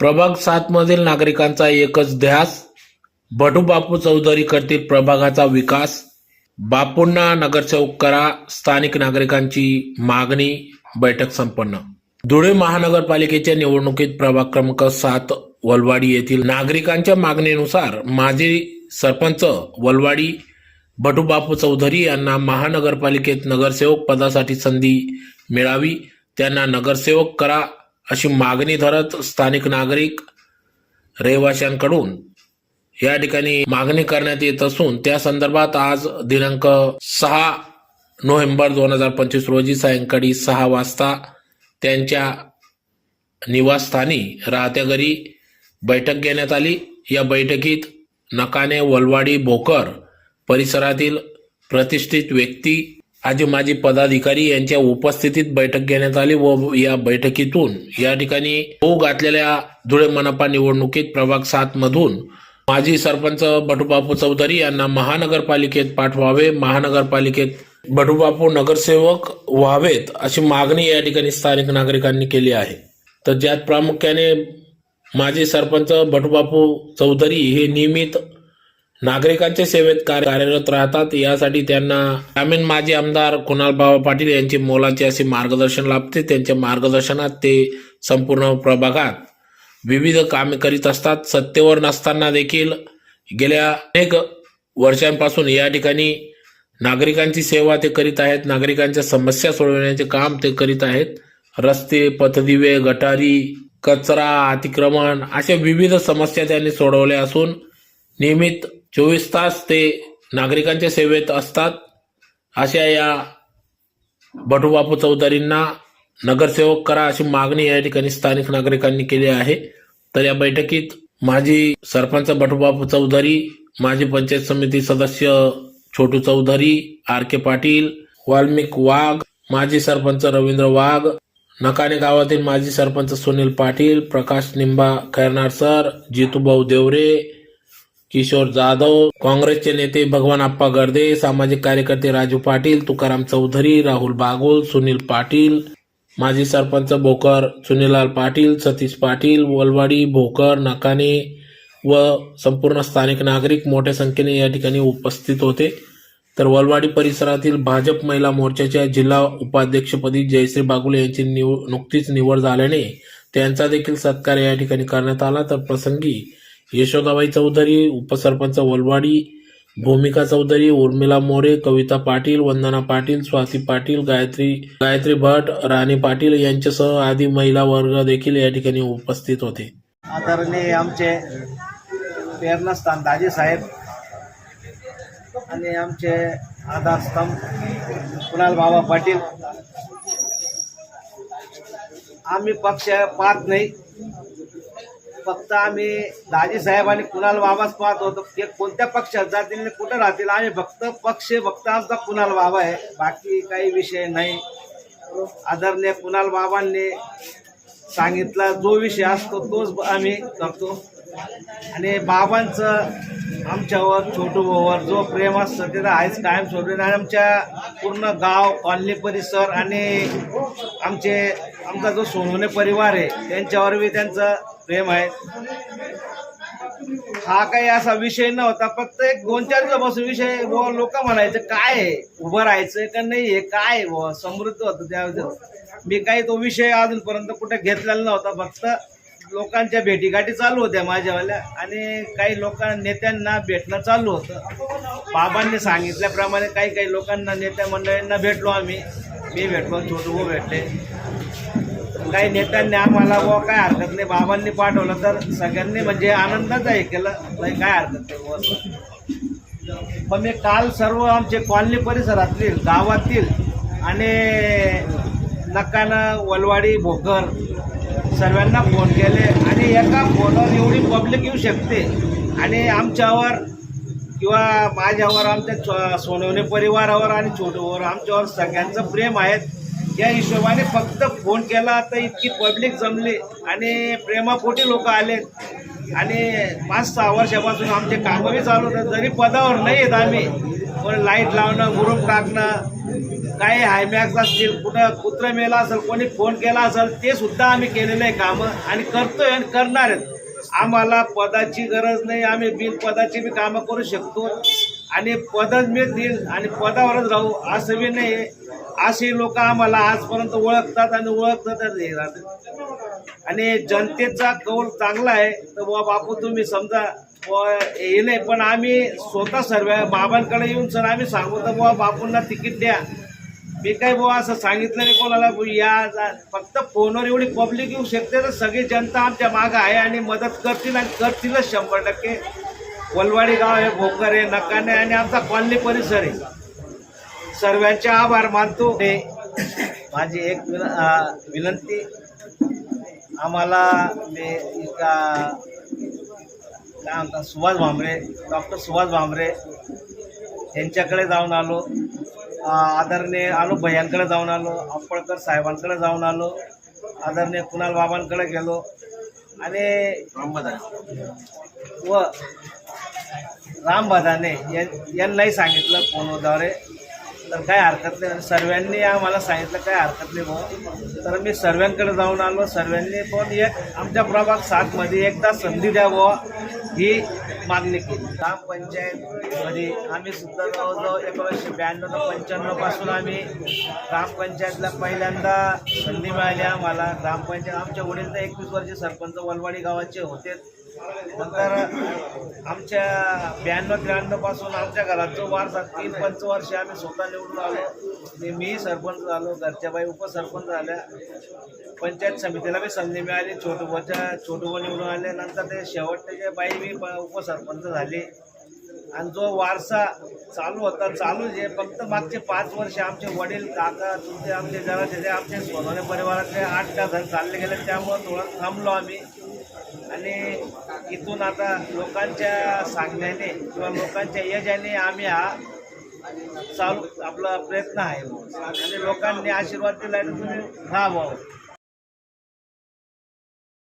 प्रभाग सातमधील नागरिकांचा एकच ध्यास भटू बापू चौधरी करतील प्रभागाचा विकास. बापूंना नगरसेवक करा स्थानिक नागरिकांची मागणी बैठक संपन्न. धुळे महानगरपालिकेच्या निवडणुकीत प्रभाग क्रमांक सात वलवाडी येथील नागरिकांच्या मागणीनुसार माजी सरपंच वलवाडी बटूबापू चौधरी यांना महानगरपालिकेत नगरसेवक पदासाठी संधी मिळावी. त्यांना नगरसेवक करा अशी मागणी धरत स्थानिक नागरिक रहिवाशांकडून या ठिकाणी मागणी करण्यात येत असून त्या संदर्भात आज दिनांक सहा नोव्हेंबर दोन हजार पंचवीस रोजी सायंकाळी सहा वाजता त्यांच्या निवासस्थानी राहत्या घरी बैठक घेण्यात आली. या बैठकीत नकाने वलवाडी भोकर परिसरातील प्रतिष्ठित व्यक्ती आज माजी पदाधिकारी यांच्या उपस्थितीत बैठक घेण्यात आली व या बैठकीतून या ठिकाणी होऊ घातलेल्या धुळे मनपा निवडणुकीत प्रभाग सात मधून माजी सरपंच बटूबापू चौधरी यांना महानगरपालिकेत पाठवावे महानगरपालिकेत बटूबापू नगरसेवक व्हावेत अशी मागणी या ठिकाणी स्थानिक नागरिकांनी केली आहे. तर ज्यात प्रामुख्याने माजी सरपंच बटूबापू चौधरी हे नियमित नागरिकांच्या सेवेत कार्य- कार्यरत राहतात. यासाठी त्यांना ग्रामीण माजी आमदार कुणाल बाबा पाटील यांचे मोलाचे असे मार्गदर्शन लाभते. त्यांच्या मार्गदर्शनात ते संपूर्ण प्रभागात विविध कामे करीत असतात. सत्तेवर नसताना देखील गेल्या अनेक वर्षांपासून या ठिकाणी नागरिकांची सेवा ते करीत आहेत. नागरिकांच्या समस्या सोडवण्याचे काम ते करीत आहेत. रस्ते पथदिवे गटारी कचरा अतिक्रमण अशा विविध समस्या त्यांनी सोडवल्या असून नियमित चोवीस तास ते नागरिकांच्या सेवेत असतात. अशा या बटूबापू चौधरींना नगरसेवक करा अशी मागणी या ठिकाणी स्थानिक नागरिकांनी केली आहे. तर या बैठकीत माजी सरपंच बटूबापू चौधरी माजी पंचायत समिती सदस्य छोटू चौधरी आर के पाटील वाल्मिक वाघ माजी सरपंच रवींद्र वाघ नकाने गावातील माजी सरपंच सुनील पाटील प्रकाश निंबा खैरनार सर जितूभाऊ देवरे किशोर जाधव काँग्रेसचे नेते भगवान आप्पा गर्दे सामाजिक कार्यकर्ते राजू पाटील तुकाराम चौधरी राहुल बागोल सुनील पाटील माजी सरपंच भोकर सुनीलाल पाटील सतीश पाटील वलवाडी भोकर नकाने व संपूर्ण स्थानिक नागरिक मोठ्या संख्येने या ठिकाणी उपस्थित होते. तर वलवाडी परिसरातील भाजप महिला मोर्चाच्या जिल्हा उपाध्यक्षपदी जयश्री बागुले यांची निव नुकतीच निवड झाल्याने त्यांचा देखील सत्कार या ठिकाणी करण्यात आला. तर प्रसंगी यशोदाबाई चौधरी उपसरपंच वलवाडी भूमिका चौधरी उर्मिला मोरे कविता पाटील वंदना पाटील स्वाती पाटील गायत्री गायत्री भट राणी पाटील यांच्यासह आदी महिला वर्ग देखील या ठिकाणी उपस्थित होते. आदरणीय आमचे प्रेरणास्थान दाजी साहेब आणि आमचे आधारस्तंभ कुणाल बाबा पाटील. आम्ही पक्ष पाहत नाही. फक्त आम्ही दाजी साहेब आणि कुणाल बाबाच पाहत. होतो ते कोणत्या पक्षात जातील कुठं राहतील? आम्ही फक्त पक्ष फक्त आमचा कुणाल बाबा आहे. बाकी काही विषय नाही. आदरणीय कुणाल बाबांनी सांगितला जो विषय असतो तोच आम्ही करतो. आणि बाबांचं आमच्यावर छोटू भाऊवर जो प्रेम असतं ते तर आहेच कायम सोडून आणि आमच्या पूर्ण गाव कॉलनी परिसर आणि आमचे आमचा जो सोनवणे परिवार आहे त्यांच्यावर बी त्यांचं प्रेम आहे. हा काही असा विषय नव्हता फक्त एक दोन चार दिवसापासून विषय लोक म्हणायचं काय आहे? उभं राहायचं का नाही हे काय आहे बुवा? समृद्ध होतं त्या मी काही तो विषय अजूनपर्यंत कुठे घेतलेला नव्हता फक्त लोकांच्या भेटीगाठी चालू होत्या माझ्यावाल्या आणि काही लोकांना नेत्यांना भेटणं चालू होतं. बाबांनी सांगितल्याप्रमाणे काही काही लोकांना नेत्या मंडळींना भेटलो आम्ही. मी भेटलो छोटू भाऊ भेटले. काही नेत्यांनी आम्हाला बुवा काय हरकत नाही बाबांनी पाठवलं तर सगळ्यांनी म्हणजे आनंदाच हे केलं. नाही काय हरकत नाही पण मी काल सर्व आमचे कॉलनी परिसरातील गावातील आणि नकानं वलवाडी भोकर सर्वांना फोन केले आणि एका फोनवर एवढी पब्लिक येऊ शकते. आणि आमच्यावर किंवा माझ्यावर आमच्या सोनवणे परिवारावर आणि छोटूवर आमच्यावर सगळ्यांचं प्रेम आहे. या हिशोबाने फक्त फोन केला तर इतकी पब्लिक जमली आणि प्रेमापोटी लोक आले. आणि पाच सहा वर्षापासून आमचे कामही चालू होतं. जरी पदावर नाही येत आम्ही पण लाइट लावणं मुरुम टाकणं काही हायमॅक्स असतील कुठं कुत्र मेला असेल कोणी फोन केला असेल ते सुद्धा आम्ही केलेलं आहे कामं आणि करतोय आणि करणार आहेत. आम्हाला पदाची गरज नाही. आम्ही बिन पदाची बी कामं करू शकतो. आणि पदच मिळतील आणि पदावरच राहू असं बी नाही. असे लोक आम्हाला आजपर्यंत ओळखतात आणि ओळखतातच हे राहतात. आणि जनतेचा कौल चांगला आहे. तर बुवा बापू तुम्ही समजा हे नाही पण आम्ही स्वतः सर्व बाबांकडे येऊन सर आम्ही सांगू तर बुवा बापूंना तिकीट द्या. मी काय बुवा असं सांगितलं नाही कोणाला या फक्त फोनवर एवढी पब्लिक येऊ शकते तर सगळी जनता आमच्या मागं आहे आणि मदत करतील आणि करतीलच शंभर टक्के. वलवाडी गाव आहे भोकर आहे नकाने आणि आमचा कॉलनी परिसर आहे. सर्वांचे आभार मानतो. माझी एक विनंती. आम्हाला ते एका काय म्हणतात सुभाष भामरे डॉक्टर सुभाष भामरे यांच्याकडे जाऊन आलो. आदरणीय आलो भैयांकडे जाऊन आलो अप्पळकर साहेबांकडे जाऊन आलो आदरणीय कुणाल बाबांकडे गेलो. आणि व राम बदाने यांनाही सांगितलं फोनद्वारे तर काय हरकत नाही. सर्वांनी आम्हाला सांगितलं काय हरकत नाही भाऊ. तर मी सर्वांकडे जाऊन आलो. सर्वांनी पण एक आमच्या प्रभाग सातमध्ये एकदा संधी द्या बुवा ही मागणी केली. ग्रामपंचायतमध्ये आम्ही सुद्धा जवळजवळ एकोणीसशे ब्याण्णव पंच्याण्णवपासून आम्ही ग्रामपंचायतला पहिल्यांदा संधी मिळाली आम्हाला. ग्रामपंचायत आमच्या वडील तर एकवीस वर्षे सरपंच वलवाडी गावाचे होते. नंतर आमच्या ब्याण्णव त्र्याण्णवपासून आमच्या घरात जो वारसा तीन पंच वर्ष आम्ही स्वतः निवडून आलो. मी सरपंच झालो घरच्या बाई उपसरपंच झाल्या. पंचायत समितीला बी संधी मिळाली. छोटूबाच्या छोटूबा निवडून आले. नंतर ते शेवटचे बाई बी प- उपसरपंच झाले. आणि जो वारसा चालू होता चालू जे फक्त मागचे पाच वर्ष आमचे वडील काका तुमचे आमचे जरा जे आमचे सोनवणे परिवारातले आठ का घर चालले गेले. त्यामुळं थोडं थांबलो आम्ही. आणि इथून आता लोकांच्या सांगण्याने किंवा लोकांच्या यजाने आम्ही हा चालू आपला प्रयत्न आहे. आणि लोकांनी आशीर्वाद दिला तर तुम्ही राहा भाऊ